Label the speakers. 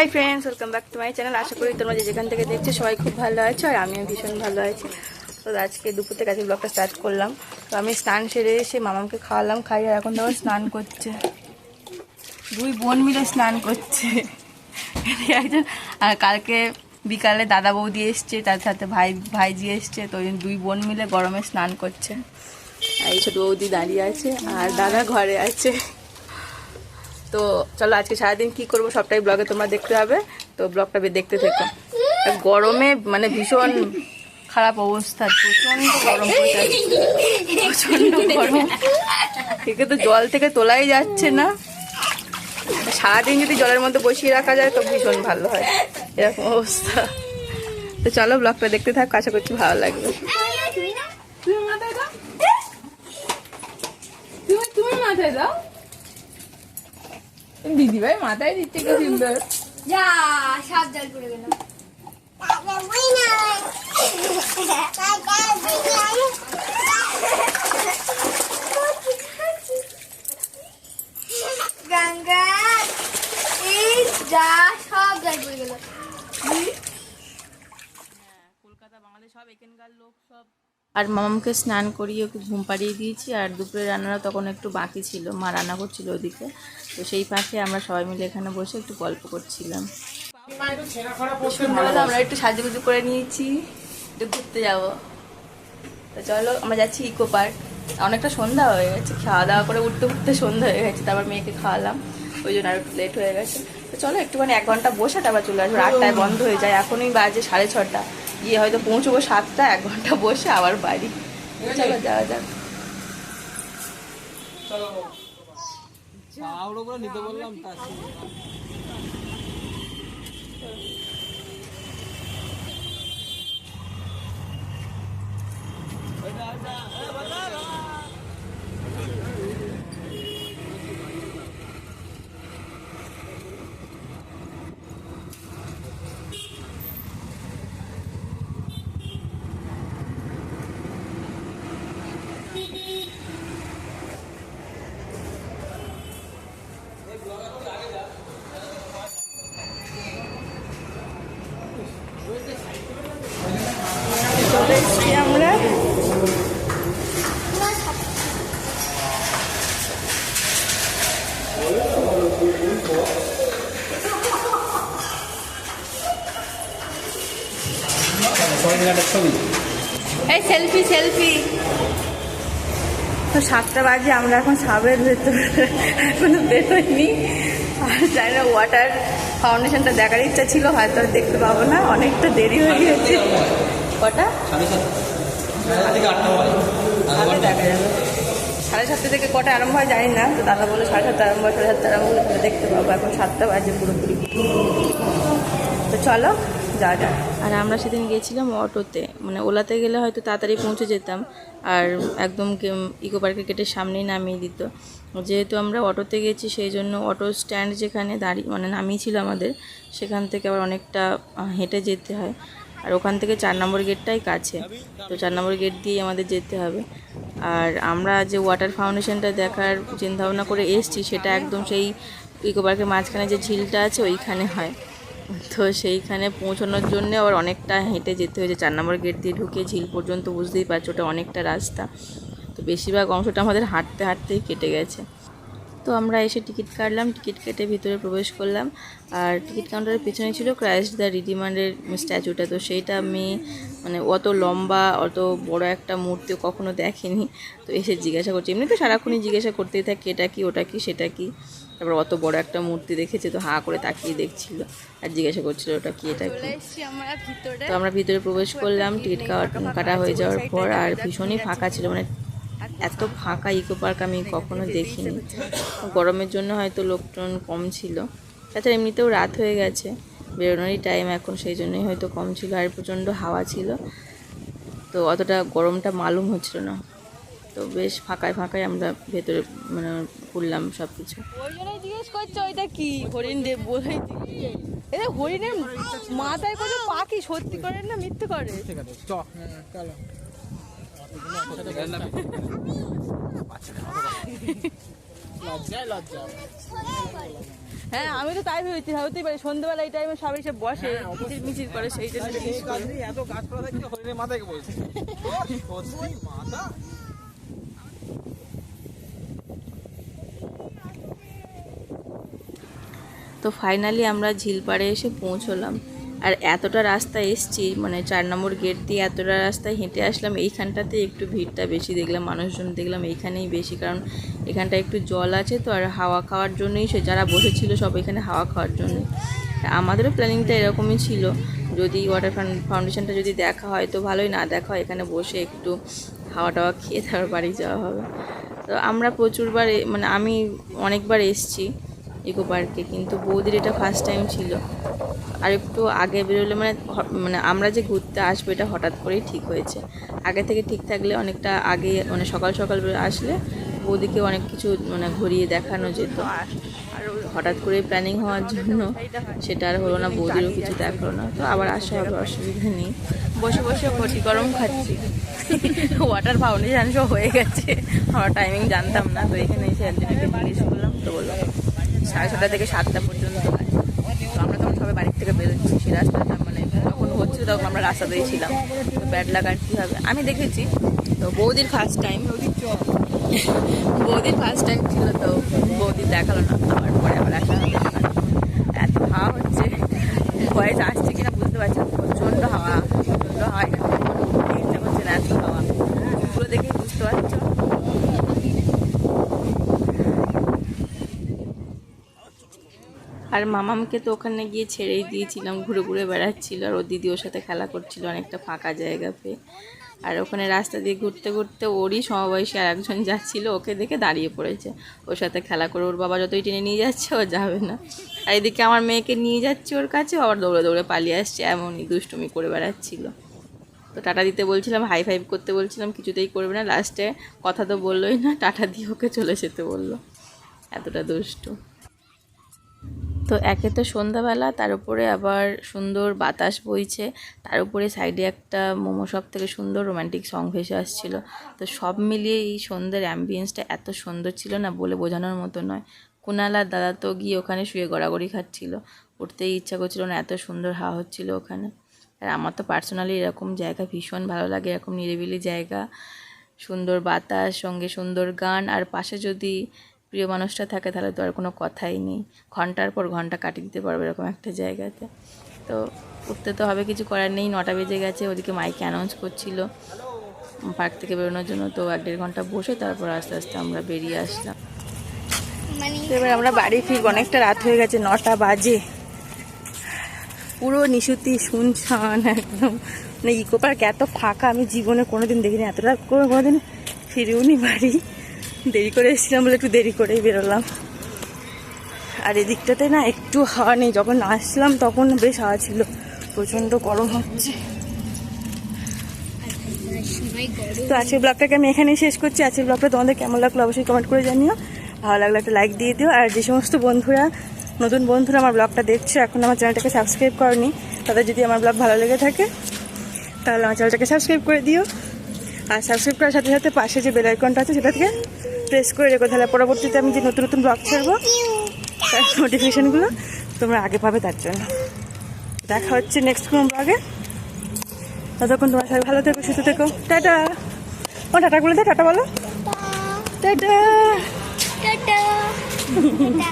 Speaker 1: Hi friends welcome back to my channel আশা করি তোমরা যে যেখান থেকে দেখছ সবাই খুব ভালো আছো আর আমিও ভীষণ ভালো আছি। তো আজকে দুপুর থেকে আজকে ব্লগটা স্টার্ট করলাম। তো আমি স্নান সেরে এসে মামাকে খাওয়ালাম খাই আর এখন তোমার স্নান করছে। দুই বোন মিলে স্নান করছে। একজন, আর কালকে বিকালে দাদা বৌদি এসছে, তার সাথে ভাই, ভাইজি এসছে, তো দুই বোন মিলে গরমে স্নান করছে। আর এই ছোট বৌদি দাঁড়িয়ে আছে, আর দাদা ঘরে আছে। তো চলো আজকে সারাদিন কি করব সবটাই ব্লগে তোমরা দেখতে হবে তো ব্লগটা দেখতে থেকো। গরমে মানে ভীষণ খারাপ অবস্থা প্রচণ্ড গরম প্রচণ্ড গরম। থেকে তো জল থেকে তোলাই যাচ্ছে না। সারাদিন যদি জলের মধ্যে বসিয়ে রাখা যায় তো ভীষণ ভালো হয়। এরকম অবস্থা। তো চলো ব্লগটা দেখতে থাক, আশা করছি ভালো লাগবে।
Speaker 2: তুমি মাথায় দাও। তুমি মাথায় দাও দিদি ভাই মাথায় দিচ্ছে কি সুন্দর?
Speaker 3: যা সাবধান করে পড়ে গেল গঙ্গা এই যা সব জল পড়ে গেল
Speaker 1: কলকাতা বাংলাদেশ সব এখানকার লোক সব আর মামামকে স্নান করিয়ে ওকে ঘুম পাড়িয়ে দিয়েছি, আর দুপুরে রান্নাটা তখন একটু বাকি ছিল, মা রান্না করছিল ওদিকে। তো সেই পাশে আমরা সবাই মিলে এখানে বসে একটু গল্প করছিলাম। আমরা একটু সাজুগুজু করে নিয়েছি, একটু ঘুরতে যাব। তো চলো, আমরা যাচ্ছি ইকো পার্ক। অনেকটা সন্ধ্যা হয়ে গেছে, খাওয়া দাওয়া করে উঠতে উঠতে সন্ধ্যা হয়ে গেছে, তারপর মেয়েকে খাওয়ালাম। ওই জন্য আর লেট হয়ে গেছে। তো চলো, একটুখানি এক ঘণ্টা বসে তারপর চলে আসব। আটটায় বন্ধ হয়ে যায়, এখনই বাজে সাড়ে ছটা গিয়ে হয়তো পৌঁছবো সাতটা এক ঘণ্টা বসে আবার বাড়ি। চলো যাওয়া যাক।
Speaker 4: নিতে বললাম তা
Speaker 1: চলে এসছি আমরা
Speaker 4: ছবি।
Speaker 1: এই সেলফি সেলফি তো সাতটা বাজে আমরা এখন সাবের ভেতরে। এখনও বেরোয়নি আর যাই না ওয়াটার ফাউন্ডেশনটা দেখার ইচ্ছা ছিল হয়তো আর দেখতে পাবো না। অনেকটা দেরি হয়ে গেছে। কটা? দেখা যাবে। সাড়ে সাতটা থেকে কটা আরম্ভ হয় জানি না তো দাদা বলে সাড়ে সাতটা আরম্ভ হয় সাড়ে সাতটা আরম্ভ হলে দেখতে পাবো। এখন সাতটা বাজে পুরোপুরি। তো চলো আর আমরা সেদিন গিয়েছিলাম অটোতে। মানে ওলাতে গেলে হয়তো তাড়াতাড়ি পৌঁছে যেতাম। আর একদম ইকো পার্কের গেটের সামনেই নামিয়ে দিত। যেহেতু আমরা অটোতে গেছি, সেই জন্য অটো স্ট্যান্ড যেখানে দাঁড়িয়ে মানে নামিয়েছিল আমাদের, সেখান থেকে আবার অনেকটা হেঁটে যেতে হয়। আর ওখান থেকে চার নম্বর গেটটাই কাছে। তো চার নম্বর গেট দিয়েই আমাদের যেতে হবে। আর আমরা যে ওয়াটার ফাউন্ডেশনটা দেখার চিন্তাভাবনা করে এসছি, সেটা একদম সেই ইকো পার্কের মাঝখানে যে ঝিলটা আছে, ওইখানে হয়। তো সেইখানে পৌঁছানোর জন্য আবার অনেকটা হেঁটে যেতে হয়েছে। চার নম্বর গেট দিয়ে ঢুকে ঝিল পর্যন্ত বুঝতেই পারছ, ওটা অনেকটা রাস্তা। তো বেশিরভাগ অংশটা আমাদের হাঁটতে, হাঁটতেই কেটে গেছে। তো আমরা এসে টিকিট কাটলাম, টিকিট কেটে ভিতরে প্রবেশ করলাম। আর টিকিট কাউন্টারের পিছনে ছিল ক্রাইস্ট দ্য রিডিমান্ডের স্ট্যাচুটা। তো সেইটা আমি মানে অত লম্বা, অত বড় একটা মূর্তি কখনো দেখেনি। তো এসে জিজ্ঞাসা করছি। এমনি তো সারাক্ষণই জিজ্ঞাসা করতেই থাকি, এটা কি, ওটা কি, সেটা কি? তারপর অত বড় একটা মূর্তি দেখেছে, তো হা করে তাকিয়ে দেখছিল আর জিজ্ঞাসা করছিল, ওটা কি, এটা কি? তো আমরা ভিতরে প্রবেশ করলাম। টিকিট কাটা হয়ে যাওয়ার পর আর ভীষণই ফাঁকা ছিল মানে এত ফাঁকা ইকো পার্ক আমি কখনো দেখিনি। গরমের জন্য হয়তো লোকজন কম ছিল। তাছাড়া এমনিতেও রাত হয়ে গেছে। বেরোনোরই টাইম এখন সেই জন্যই হয়তো কম ছিল। আর প্রচণ্ড হাওয়া ছিল। তো অতটা গরমটা মালুম হচ্ছিল না। তো বেশ ফাঁকায় ফাঁকায় আমরা ভেতরে মানে ঘুরলাম সব কিছু ওই জন্যই জিজ্ঞেস করছ ওইটা কি? হরিণ দেব বলে এটা হরিণের মাথায় করে পাখি সত্যি করে না মিথ্যে করে?
Speaker 4: আছে চলো।
Speaker 1: হ্যাঁ আমি তো তাই ভেবেছি হতেই পারে সন্ধ্যেবেলা এই টাইমে সবাই এসে বসে
Speaker 4: হ্যাঁ,
Speaker 1: মিছিল মিছিল করে সেই জন্য
Speaker 4: এত গাছপালা হরিণের মাথায় বলছে? মাথা।
Speaker 1: তো ফাইনালি আমরা ঝিলপাড়ে এসে পৌঁছলাম। আর এতটা রাস্তা এসছি মানে চার নম্বর গেট দিয়ে এতটা রাস্তায় হেঁটে আসলাম, এইখানটাতে একটু ভিড়টা বেশি দেখলাম, মানুষজন দেখলাম এইখানেই বেশি, কারণ এখানটা একটু জল আছে তো, আর হাওয়া খাওয়ার জন্যই সে যারা বসেছিল সব এখানে হাওয়া খাওয়ার জন্য আমাদেরও প্ল্যানিংটা এরকমই ছিল, যদি ওয়াটার ফাউন্ডেশনটা যদি দেখা হয় তো ভালোই, না দেখা হয় এখানে বসে একটু হাওয়া টাওয়া খেয়ে তারপর বাড়ি যাওয়া হবে। তো আমরা প্রচুরবার মানে আমি অনেকবার এসছি ইকো পার্কে কিন্তু বৌদির এটা ফার্স্ট টাইম ছিল। আর একটু আগে বেরোলে মানে মানে আমরা যে ঘুরতে আসব, এটা হঠাৎ করেই ঠিক হয়েছে। আগে থেকে ঠিক থাকলে অনেকটা আগে মানে সকাল সকাল আসলে বৌদিকে অনেক কিছু মানে ঘুরিয়ে দেখানো যেত। আর হঠাৎ করে প্ল্যানিং হওয়ার জন্য সেটা আর হলো না, বৌদিরও কিছু দেখাল না। তো আবার আসা হবে, অসুবিধা নেই। বসে বসে ঘটি গরম খাচ্ছি। ওয়াটার ফাউন্ডেশন সব হয়ে গেছে। আমার টাইমিং জানতাম না, তো এখানে এসে একজনকে জিজ্ঞেস করলাম, তো বললাম সাড়ে ছটা থেকে সাতটা পর্যন্ত তো আমরা তখন সবাই বাড়ির থেকে বেরোচ্ছি সেই রাস্তাটা মানে যখন হচ্ছিল তখন আমরা রাস্তা ছিলাম। তো ব্যাড লাগার কী হবে? আমি দেখেছি। তো বৌদির ফার্স্ট টাইম বৌদির ফার্স্ট টাইম ছিল তো বৌদি দেখাল না। আমার পরে আবার আসা এত হাওয়া হচ্ছে। ভয়েস আসছে কিনা বুঝতে পারছি না প্রচণ্ড হাওয়া প্রচণ্ড হাওয়া এখান থেকে কোনো উঠতে ইচ্ছে করছে না এত হাওয়া পুরো দেখেই বুঝতে পারছ আর মামামকে তো ওখানে গিয়ে ছেড়েই দিয়েছিলাম, ঘুরে ঘুরে বেড়াচ্ছিল আর ওর দিদি ওর সাথে খেলা করছিল অনেকটা ফাঁকা জায়গা পেয়ে। আর ওখানে রাস্তা দিয়ে ঘুরতে ঘুরতে ওরই সমবয়সী আর একজন যাচ্ছিল, ওকে দেখে দাঁড়িয়ে পড়েছে। ওর সাথে খেলা করে ওর বাবা যতই টেনে নিয়ে যাচ্ছে, ও যাবে না। আর এদিকে আমার মেয়েকে নিয়ে যাচ্ছে ওর কাছে আবার দৌড়ে দৌড়ে পালিয়ে আসছে, এমনই দুষ্টুমি করে বেড়াচ্ছিল। তো টাটা দিতে বলছিলাম হাই ফাইভ করতে বলছিলাম, কিছুতেই করবে না। লাস্টে কথা তো বললোই না, টাটা দিয়ে ওকে চলে যেতে বলল। এতটা দুষ্টু। তো একে তো সন্ধ্যাবেলা, তার উপরে আবার সুন্দর বাতাস বইছে, তার উপরে সাইডে একটা মোমো শপ থেকে সুন্দর রোমান্টিক সং ভেসে আসছিল। তো সব মিলিয়ে এই সন্ধ্যের অ্যাম্বিয়েন্সটা এত সুন্দর ছিল না বলে বোঝানোর মতো নয়। কুনাল আর দাদা তো গিয়ে ওখানে শুয়ে গড়াগড়ি খাচ্ছিল। উঠতেই ইচ্ছা করছিল না এত সুন্দর হাওয়া হচ্ছিল ওখানে। আর আমার তো পার্সোনালি এরকম জায়গা ভীষণ ভালো লাগে, এরকম নিরিবিলি জায়গা, সুন্দর বাতাস, সঙ্গে সুন্দর গান, আর পাশে যদি প্রিয় মানুষটা থাকে, তাহলে তো আর কোনো কথাই নেই। ঘণ্টার পর ঘণ্টা কাটিয়ে দিতে পারবে এরকম একটা জায়গাতে। তো উঠতে তো হবে, কিছু করার নেই, নটা বেজে গেছে, ওদিকে মাইকে অ্যানাউন্স করছিল। পার্ক থেকে বেরোনোর জন্য তো এক দেড় ঘণ্টা বসে, তারপর আস্তে আস্তে আমরা বেরিয়ে আসলাম। এবার আমরা বাড়ি ফিরবো, অনেকটা রাত হয়ে গেছে, নটা বাজে। পুরো নিশুতি, শুনছান, একদম। মানে ইকো পার্ক এত ফাঁকা, আমি জীবনে কোনোদিন দেখিনি এত রাত করে কোনোদিন ফিরেও নি বাড়ি। দেরি করে এসেছিলাম বলে একটু দেরি করেই বেরোলাম। আর এদিকটাতে না একটু হাওয়া নেই। যখন আসলাম তখন বেশ হাওয়া ছিল। প্রচণ্ড গরম হচ্ছে। তো আজকের ব্লগটাকে আমি এখানেই শেষ করছি। আজকের ব্লগটা তোমাদের কেমন লাগল অবশ্যই কমেন্ট করে জানিও। ভালো লাগলে একটা লাইক দিয়ে দিও। আর যে সমস্ত বন্ধুরা, নতুন বন্ধুরা আমার ব্লগটা দেখছ, এখন আমার চ্যানেলটাকে সাবস্ক্রাইব করনি, তাদের যদি আমার ব্লগ ভালো লেগে থাকে, তাহলে আমার চ্যানেলটাকে সাবস্ক্রাইব করে দিও। আর সাবস্ক্রাইব করার সাথে সাথে পাশে যে বেল আইকনটা আছে সেটাকে প্রেস করে রেখো তাহলে পরবর্তীতে আমি যে নতুন নতুন ব্লগ ছাড়বো তার নোটিফিকেশানগুলো তোমরা আগে পাবে তার জন্য। দেখা হচ্ছে নেক্সট কোনো ব্লগে ততক্ষণ তোমার সবাই ভালো থেকো সুস্থ থেকো। টাটা। ও টাটা বলে দে টাটা বলো। টাটা।
Speaker 3: টাটা। টাটা।